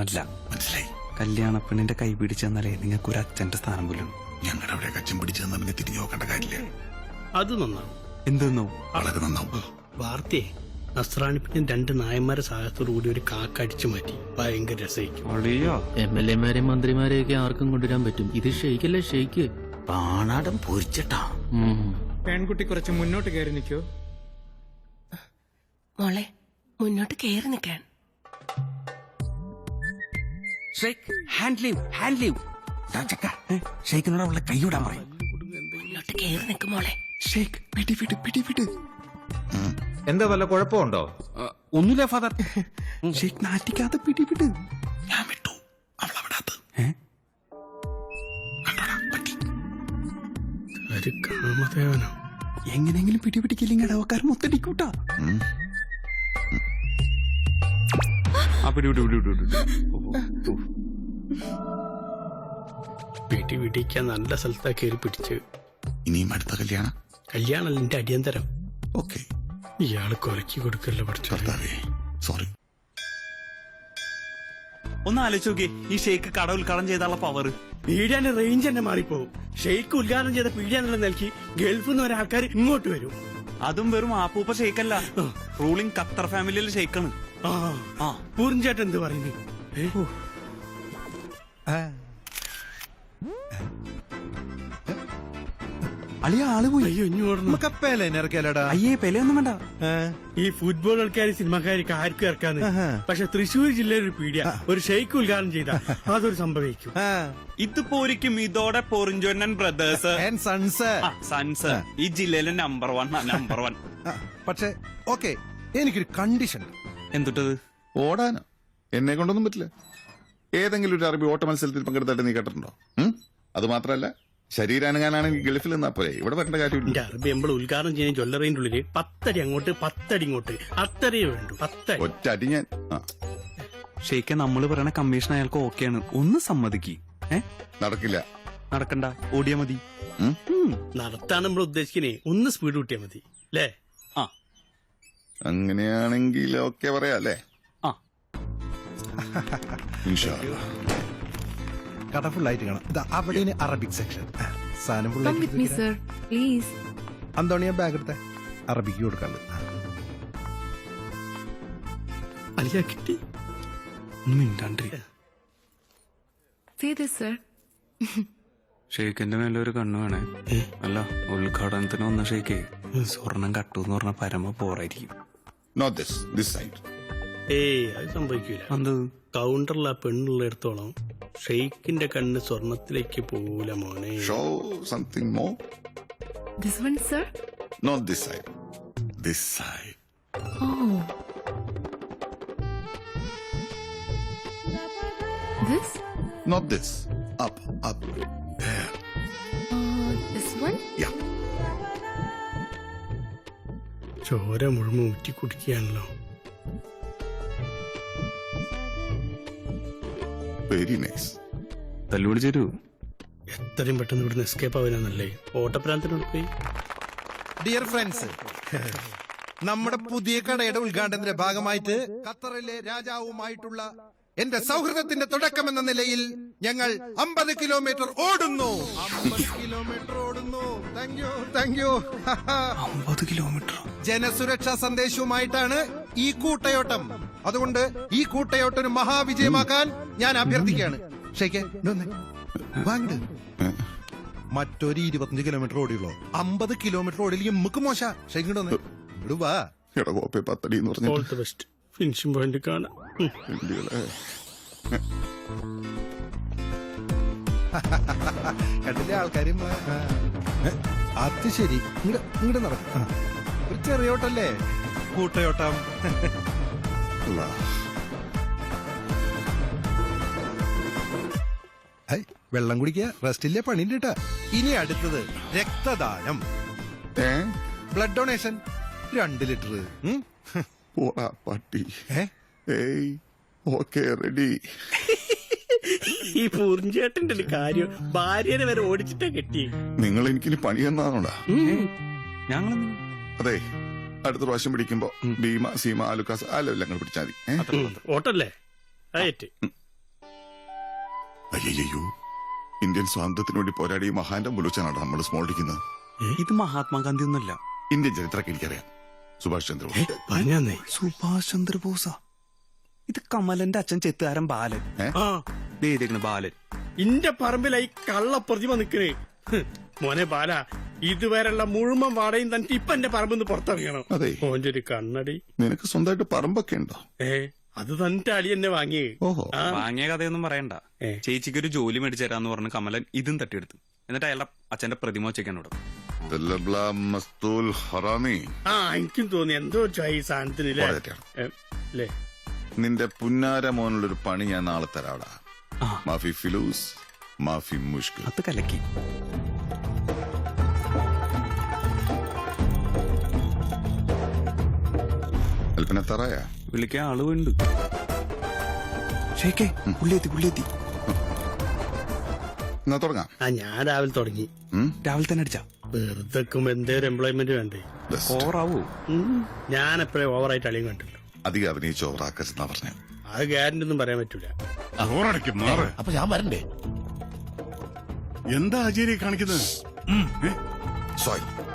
അല്ല മനസ്സിലായി. കല്യാണ പെണ്ണിന്റെ കൈ പിടിച്ചെന്നാലേ നിങ്ങൾക്ക് ഒരു അച്ഛന്റെ സ്ഥാനം പോലും. ഞങ്ങളുടെ അവിടെ കച്ചം പിടിച്ചു തന്നാൽ പിന്നെ തിരിഞ്ഞു നോക്കേണ്ട കാര്യമില്ല. അത് നന്നാവും. എന്തെന്നോ? വളരെ നന്നാവും. വാർത്തയെ നസ്രാണിപ്പിന്റെ രണ്ട് നായന്മാരെ സഹായത്തോടു കൂടി ഒരു കാക്ക അടിച്ചു മാറ്റി. ഭയങ്കര രസമായിരിക്കും. എം എൽ എമാരെയും മന്ത്രിമാരെയൊക്കെ ആർക്കും കൊണ്ടുവരാൻ പറ്റും. ഇത് ഷെയ്ക്കല്ലേ ഷെയ്ക്ക്? പാണാടം പൊരിച്ചട്ടാ. പെൺകുട്ടി കുറച്ച് മുന്നോട്ട് കയറി നിൽക്കോ. മോളെ മുന്നോട്ട് കയറി നിൽക്കാൻ. ഹാൻഡ് ലീവ് ഹാൻഡ് ലീവ് ഷെയ്ക്കിനോട് അവളെ കൈവിടാൻ പറയും. കയറി നിൽക്കും മോളെ. ഷെയ്ക്ക് പിടി പിടി പിടി പിടി. എന്താ വല്ല കുഴപ്പമുണ്ടോ? ഒന്നുമില്ല ഫാദർ ഷെയ്ക്ക് നാറ്റിക്കാതെ പിടി പിടി. ഞാൻ വിട്ടു. അവൾ അവിടെ കാമദേവനോ. എങ്ങനെങ്കിലും പിടി പിടിക്കില്ലെങ്കിൽ ഇടവക്കാർ മൊത്തടിക്കൂട്ടാ. പിടി. പിടിക്കാൻ നല്ല സ്ഥലത്താ കയറി പിടിച്ച്. ഇനിയും അടുത്ത കല്യാണം? കല്യാണല്ല എന്റെ അടിയന്തരം. ഓക്കെ. ഇയാൾ കുറക്കി കൊടുക്കല്ലോ പഠിച്ചു ഭർത്താവേ സോറി. ഒന്ന് ആലോചിച്ച് നോക്കി ഈ ഷെയ്ക്ക് കട ഉദ്ഘാടനം ചെയ്താലുള്ള പവർ പീഡിയാന്റെ റേഞ്ച് തന്നെ മാറിപ്പോവും ഷെയ്ക്ക് ഉദ്ഘാടനം ചെയ്ത പീഴാനുള്ള നൽകി ഗൾഫിൽ നിന്ന് ഒരാൾക്കാർ ഇങ്ങോട്ട് വരും. അതും വെറും ആപ്പൂപ്പ ഷെയ്ക്കല്ല. റൂളിംഗ് ഖത്തർ ഫാമിലിയിലെ ആ പൂർഞ്ചേട്ടൻ എന്ത് പറയുന്നു? അളിയ ആൾ പോയി. അയ്യോ ഇങ്ങോട്ട് നമുക്കപ്പേലെ ഇറക്കിയാലടാ. അയ്യേ പെലയൊന്നും വേണ്ട. ഈ ഫുട്ബോൾ കളിക്കാർ സിനിമക്കാർക്ക് ആർക്കും ഇറക്കാന്ന്. പക്ഷെ തൃശ്ശൂർ ജില്ലയിൽ ഒരു പീഡിയ ഒരു ഷെയ്ക്ക് ഉദ്ഘാടനം ചെയ്ത. അതൊരു സംഭവിക്കും. ഇത് പോരിക്കും ഇതോടെ പൊറിഞ്ചൊന്നൻ ബ്രദേഴ്സ് സൺസ് സൺസ് ഈ ജില്ലയിലെ നമ്പർ വൺ നമ്പർ വൺ പക്ഷെ ഓക്കെ എനിക്കൊരു കണ്ടീഷൻ എന്തുട്ടത്? ഓടാനോ? എന്നെ കൊണ്ടൊന്നും പറ്റില്ല. ഏതെങ്കിലും ഒരു അറബി ഓട്ട മത്സരത്തിൽ പങ്കെടുത്തായിട്ട് നീ കേട്ടിട്ടുണ്ടോ അത് മാത്രല്ല ശരീരാനങ്ങാനാണെങ്കിൽ ഗൾഫിൽ നിന്നാ പോരെ. ഇവിടെ വരേണ്ട കാര്യമില്ല. അറബി നമ്മൾ ഉദ്ഘാടനം ചെയ്യുന്ന ജ്വല്ലറിന്റെ ഉള്ളിൽ പത്തടി അങ്ങോട്ട് പത്തടി ഇങ്ങോട്ട്. അത്രയേ വേണ്ടു പത്തടി. ഒറ്റടി ഞാൻ ഷെയ്ക്ക് നമ്മൾ പറയണ കമ്മീഷൻ അയാൾക്ക് ഓക്കെയാണ്. ഒന്ന് സമ്മതിക്ക്. ഏ? നടക്കില്ല. നടക്കണ്ട. ഓടിയാ മതി. നടത്താണ് നമ്മൾ ഉദ്ദേശിക്കണേ ഒന്ന് സ്പീഡ് കൂട്ടിയാ മതി. അല്ലേ? അങ്ങനെയാണെങ്കിൽ ഓക്കെ പറയാം അല്ലേ ആ. ഇൻഷാ അല്ലാ. ആയിട്ട് കാണാം. ദാ അറബിക് സെക്ഷൻ സാധനം full Come ആയിട്ട് with me, sir. Please. അന്തോണിയ ബാഗ് എടുത്ത. അറബിക്ക് കൊടുക്കാണ്ട്. അലിയ കിട്ടി. ഒന്ന് മിണ്ടാണ്ടി Say this, sir. ഷെയ്ക്കിന്റെ മേലെ ഒരു കണ്ണ് വേണേ. അല്ല ഉദ്ഘാടനത്തിന് വന്ന ഷെയ്ക്കേ സ്വർണം കട്ടു എന്ന് പറഞ്ഞ പരമ പോറായിരിക്കും. Not this, this side. ഏയ് അത് സംഭവിക്കൂല എന്ത് കൗണ്ടറിൽ ആ പെണ്ണുള്ള എടുത്തോളം ഷെയ്ക്കിന്റെ കണ്ണ് സ്വർണത്തിലേക്ക് പോകൂല മോനെ Show something more. This one, sir? Not this side. This side. Oh. This? Not this. Up, up. There. Uh, this one? Yeah. ചോര മുഴുവൻ ഊറ്റി കുടിക്കുകയാണല്ലോ. ചേരൂ. എത്രയും പെട്ടെന്ന് ഇവിടുന്ന് എസ്കേപ്പ് ആവാനല്ലേ ഓട്ടപ്രാന്തനോട് പോയി. ഡിയർ ഫ്രണ്ട്സ് നമ്മുടെ പുതിയ കടയുടെ ഉദ്ഘാടനത്തിന്റെ ഭാഗമായിട്ട് ഖത്തറിലെ രാജാവുമായിട്ടുള്ള എന്റെ സൗഹൃദത്തിന്റെ തുടക്കം എന്ന നിലയിൽ ഞങ്ങൾ അമ്പത് കിലോമീറ്റർ ഓടുന്നു. അമ്പത് കിലോമീറ്റർ അമ്പത് കിലോമീറ്റർ ജനസുരക്ഷാ സന്ദേശവുമായിട്ടാണ് ഈ കൂട്ടയോട്ടം. അതുകൊണ്ട് ഈ കൂട്ടയോട്ടം ഒരു മഹാവിജയമാക്കാൻ ഞാൻ അഭ്യർത്ഥിക്കുകയാണ്. വാങ്ങട് മറ്റൊരു ഇരുപത്തഞ്ച് കിലോമീറ്റർ ഓടിയുള്ളൂ. അമ്പത് കിലോമീറ്റർ ഓടിയില്ലെങ്കിൽ നമുക്ക് മോശ. വന്ന്. ഫിനിഷിംഗ് പോയിന്റ് കാണാം. ഉം. കണ്ടില്ലേ ആൾക്കാരും. അത് ശരി. ഇങ്ങട് ഇങ്ങട് നടക്കും. ഒരു ചെറിയ ഓട്ടല്ലേ കൂട്ടയോട്ടം വെള്ളം കുടിക്കുക. റെസ്റ്റില്ലേ പണിയുണ്ട് കേട്ടാ. ഇനി അടുത്തത് രക്തദാനം. ഏ? ബ്ലഡ് ഡൊണേഷൻ രണ്ട് ലിറ്റർ. പട്ടി? Okay ready. ഈ പൂർഞ്ചേട്ടന്റെ ഒരു കാര്യം ഭാര്യനെ വരെ ഓടിച്ചിട്ടാ കെട്ടി നിങ്ങൾ എനിക്ക് പണി തന്നാണോടാ? ഞങ്ങൾ അതെ അടുത്ത പ്രാവശ്യം പിടിക്കുമ്പോ ഭീമ സീമ ആലുക്കാസ് ആലെല്ലാം നിങ്ങൾ പിടിച്ചാൽ മതി? ഓട്ടല്ലേ? അയ്യോ ഇന്ത്യൻ സ്വാതന്ത്ര്യത്തിന് വേണ്ടി പോരാടിയ മഹാന്റെ മുലുച്ചനാണ് നമ്മൾ സ്മോളിക്കുന്നത് ഇത് മഹാത്മാഗാന്ധി ഒന്നല്ല ഇന്ത്യൻ ചരിത്രമൊക്കെ എനിക്കറിയാം. സുഭാഷ് ചന്ദ്രബോസ്. സുഭാഷ് ചന്ദ്രബോസ. ഇത് കമലന്റെ അച്ഛൻ ചെത്തുകാരൻ ബാലൻ. ദേദിക്കണ ബാലൻ. ഇന്റെ പറമ്പിലായി കള്ള പ്രതിമ നിക്കണേ മോനെ ബാല ഇതുവരെയുള്ള മുഴുവൻ വാടയും തനിക്ക് ഇപ്പൊ എന്റെ പറമ്പിന്ന് പുറത്തിറങ്ങണം. അതെ. ഓന്റെ ഒരു കണ്ണടി. നിനക്ക് സ്വന്തമായിട്ട് പറമ്പൊക്കെ ഉണ്ടോ? ഏ അത് തന്റെ അളി എന്നെ വാങ്ങിയേ. ഓഹോ. വാങ്ങിയ കഥയൊന്നും പറയണ്ട. ഏ. ചേച്ചിക്ക് ഒരു ജോലി മേടിച്ചു തരാന്ന് പറഞ്ഞ് കമലൻ ഇതും തട്ടിയെടുത്തു. എന്നിട്ട് അയാളുടെ അച്ഛന്റെ പ്രതിമ വെച്ചേക്കാണ് ഇവിടെ. ദല്ലബ്ല മസ്തൂൽ ഹറാമി. ആ എനിക്കും തോന്നി. എന്തോ ചായ ഈ സാധനത്തിനില്ലേ വളരെ തെറ്റാണ്. ഏ, ല്ലേ നിന്റെ പുന്നാര മോനുള്ളൊരു പണി ഞാൻ നാളെ തരാടാ. മാഫി ഫിലൂസ് മാഫി മുഷ്ക് അത് കലക്കി അല്പന തറായ വിളിക്കാൻ ആൾ ഉണ്ട് ഷേക്കേ പുള്ളിയെത്തി പുള്ളിയെത്തി എന്നാ തുടങ്ങാം ആ ഞാൻ രാവിലെ തുടങ്ങി? രാവിലെ തന്നെ അടിച്ചാ വെറുതെ എന്തേലും എംപ്ലോയ്മെന്റ് വേണ്ടേ ഓവറാവൂ ഞാൻ എപ്പോഴും ഓവറായിട്ട് അളിയും കണ്ടില്ല അധികം അഭിനയിച്ച് ഓവറാക്കരുതെന്നാ പറഞ്ഞ അത് ഗ്യാരണ്ടി ഒന്നും പറയാൻ പറ്റൂല. അപ്പൊ ഞാൻ വരണ്ടേ? എന്താ ആചാര്യ കാണിക്കുന്നത്? സോറി